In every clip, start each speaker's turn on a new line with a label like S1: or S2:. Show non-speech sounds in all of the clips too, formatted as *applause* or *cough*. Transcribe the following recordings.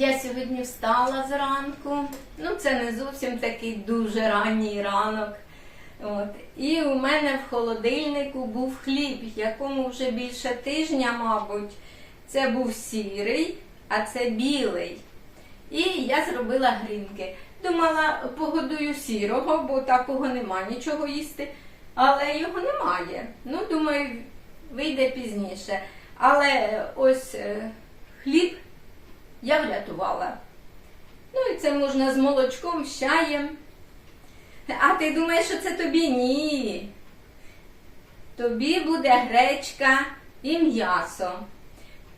S1: Я сьогодні встала зранку. Ну, це не зовсім такий дуже ранній ранок. От. І у мене в холодильнику був хліб, якому вже більше тижня, мабуть. Це був сірий, а це білий. І я зробила грінки. Думала, погодую сірого, бо такого нема нічого їсти. Але його немає. Ну, думаю, вийде пізніше. Але ось е, хліб я врятувала. Ну і це можна з молочком, з чаєм. А ти думаєш, що це тобі? Ні. Тобі буде гречка і м'ясо.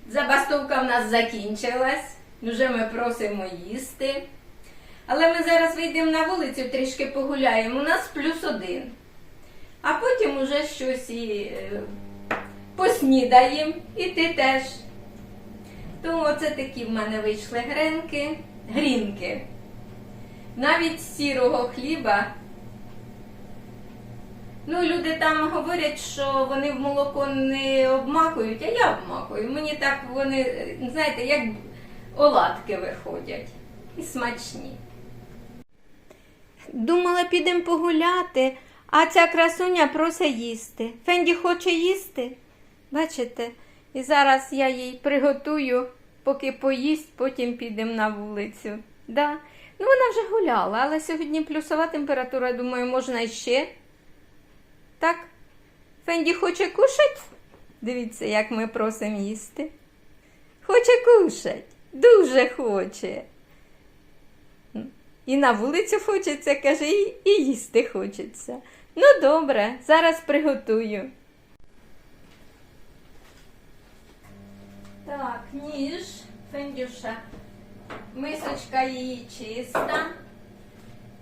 S1: Забастовка в нас закінчилась, вже ми просимо їсти. Але ми зараз вийдемо на вулицю, трішки погуляємо. У нас плюс один. А потім уже щось і е, поснідаємо, і ти теж. Тому оце такі в мене вийшли гренки, грінки. Навіть сірого хліба. Ну, люди там говорять, що вони в молоко не обмакують, а я обмакую. Мені так вони, знаєте, як оладки виходять. І смачні. Думала, підемо погуляти, а ця красуня просить їсти. Фенді хоче їсти. Бачите? І зараз я їй приготую, поки поїсть, потім підемо на вулицю. Да. Ну, вона вже гуляла, але сьогодні плюсова температура, думаю, можна іще. Так? Фенді хоче кушать? Дивіться, як ми просимо їсти. Хоче кушать. Дуже хоче. І на вулицю хочеться, каже, і їсти хочеться. Ну, добре, зараз приготую. Так, ніж, Фендюша. Мисочка її чиста.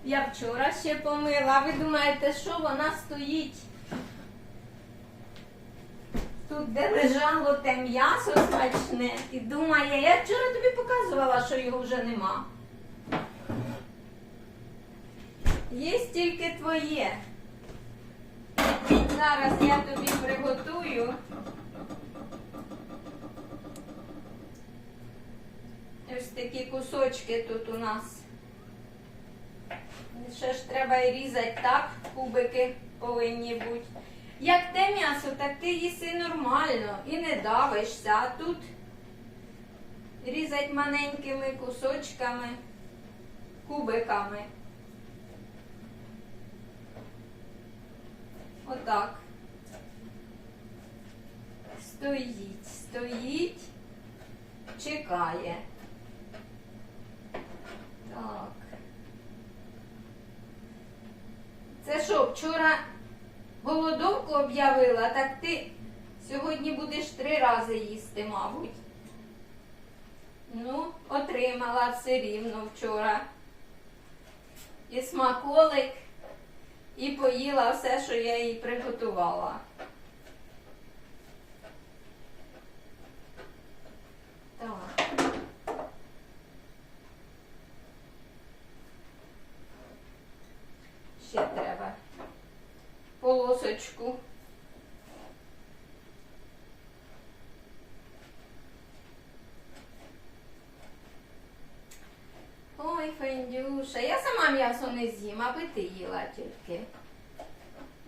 S1: Я вчора ще помила. Ви думаєте, що вона стоїть? Тут, де лежало те м'ясо смачне, і думає, я вчора тобі показувала, що його вже нема. Є тільки твоє. Зараз я тобі приготую. Ось такі кусочки тут у нас. Ще ж треба і різати так, кубики повинні бути. Як те м'ясо, так ти їси нормально і не давишся, а тут різать маленькими кусочками, кубиками. Отак. Стоїть, стоїть, чекає. Так. Це що, вчора голодовку об'явила, так ти сьогодні будеш три рази їсти, мабуть. Ну, отримала все рівно вчора. І смаколик, і поїла все, що я їй приготувала. Так. Ще треба полосочку. Ой, Фендюша, я сама м'ясо не з'їм, аби ти їла тільки.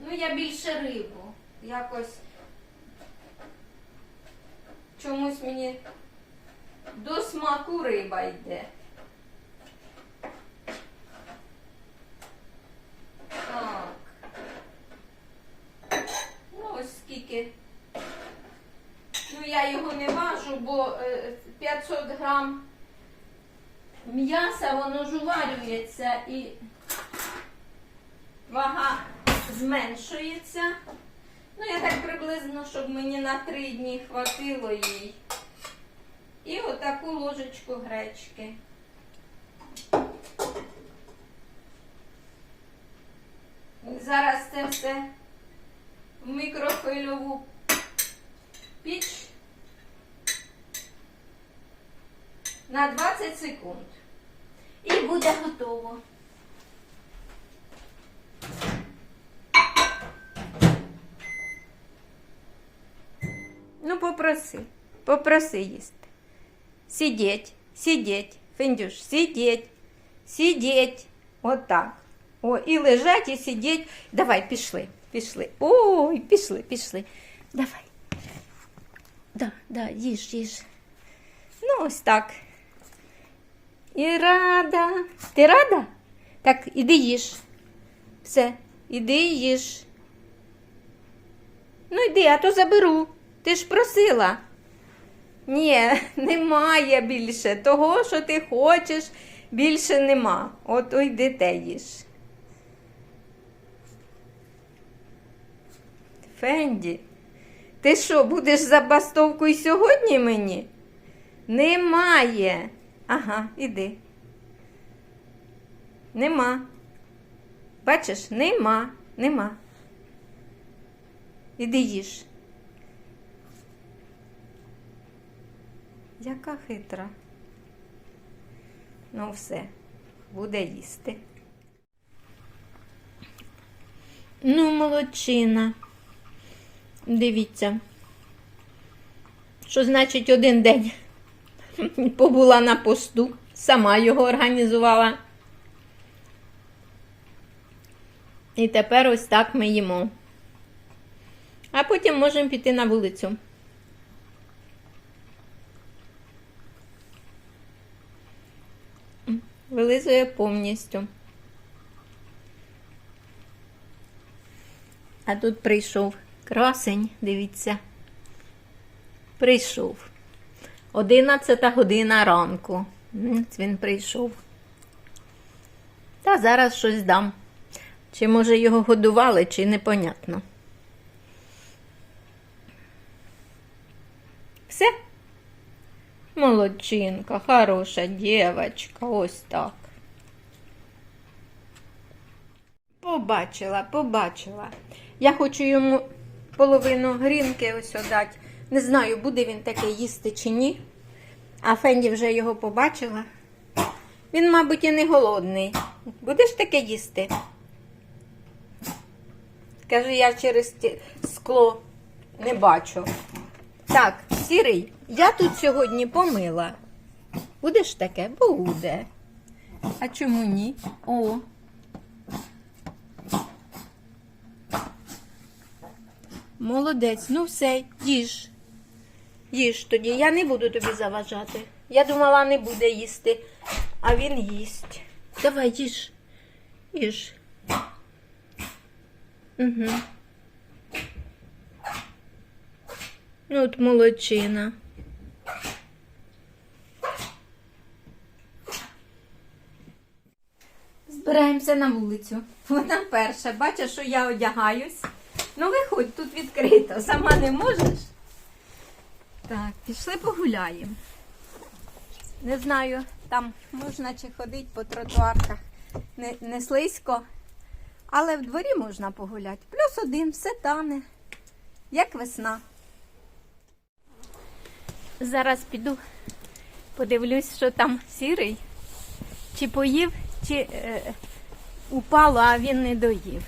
S1: Ну, я більше рибу. Якось чомусь мені до смаку риба йде. Так. Ну, ось скільки. Ну, я його не важу, бо е, 500 грам м'яса, воно ж уварюється і вага зменшується. Ну, я так приблизно, щоб мені на три дні хватило їй. І отаку ложечку гречки. Зараз це все в мікрохвильову піч на 20 секунд. І буде готово. Ну, попроси, попроси їсти. Сидіть, сидіть. Фендюш, сидіть, сидіть. Отак. О, і лежать, і сидіть. Давай, пішли, Пішли. Ой, пішли, пішли. Давай. Да, да, їж, їж. Ну, ось так. І рада. Ти рада? Так, іди їж. Все, іди їж. Ну йди, а то заберу. Ти ж просила. Ні, *laughs* немає більше. Того, що ти хочеш, більше нема. От ой, те їж. Фенді, ти що, будеш забастовку і сьогодні мені? Немає. Ага, іди. Нема. Бачиш, нема, нема. Іди їж. Яка хитра. Ну, все, буде їсти. Ну, молодчина. Дивіться. Що значить один день *laughs* побула на посту, сама його організувала. І тепер ось так ми їмо. А потім можемо піти на вулицю. Вилизує повністю. А тут прийшов красень, дивіться. Прийшов. Одинадцята година ранку. Він прийшов. Та зараз щось дам. Чи може його годували, чи непонятно. Все? Молодчинка, хороша дівчинка, ось так. Побачила, побачила. Я хочу йому половину грінки ось дати. Не знаю, буде він таке їсти чи ні. А Фенді вже його побачила. Він, мабуть, і не голодний. Будеш таке їсти? Каже, я через скло не бачу. Так, сірий, я тут сьогодні помила. Будеш таке? Буде. А чому ні? О. Молодець, ну все, їж. Їж тоді, я не буду тобі заважати. Я думала, не буде їсти, а він їсть. Давай, їж. Їж. Угу. Ну, от молодчина. Збираємося на вулицю. Вона перша. Бачиш, що я одягаюсь. Ну, виходь, тут відкрито. Сама не можеш. Так, пішли погуляємо. Не знаю, там можна чи ходити по тротуарках. Не, не слизько. Але в дворі можна погуляти. Плюс один, все тане, як весна. Зараз піду, подивлюсь, що там сірий. Чи поїв, чи е, упало, а він не доїв.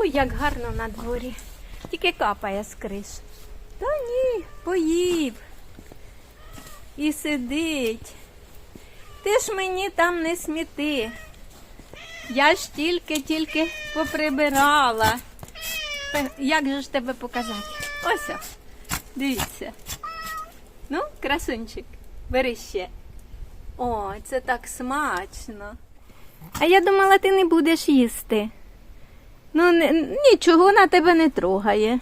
S1: Ой, як гарно на дворі. Тільки капає з криш. Та ні, поїв. І сидить. Ти ж мені там не сміти. Я ж тільки-тільки поприбирала. Як же ж тебе показати? Ось, о, дивіться. Ну, красунчик, бери ще. О, це так смачно. А я думала, ти не будеш їсти. Ну, нічого вона тебе не трогає.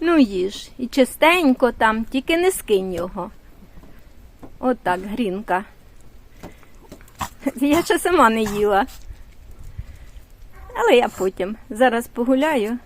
S1: Ну, їж. І чистенько там, тільки не скинь його. Отак, грінка. Я ще сама не їла. Але я потім. Зараз погуляю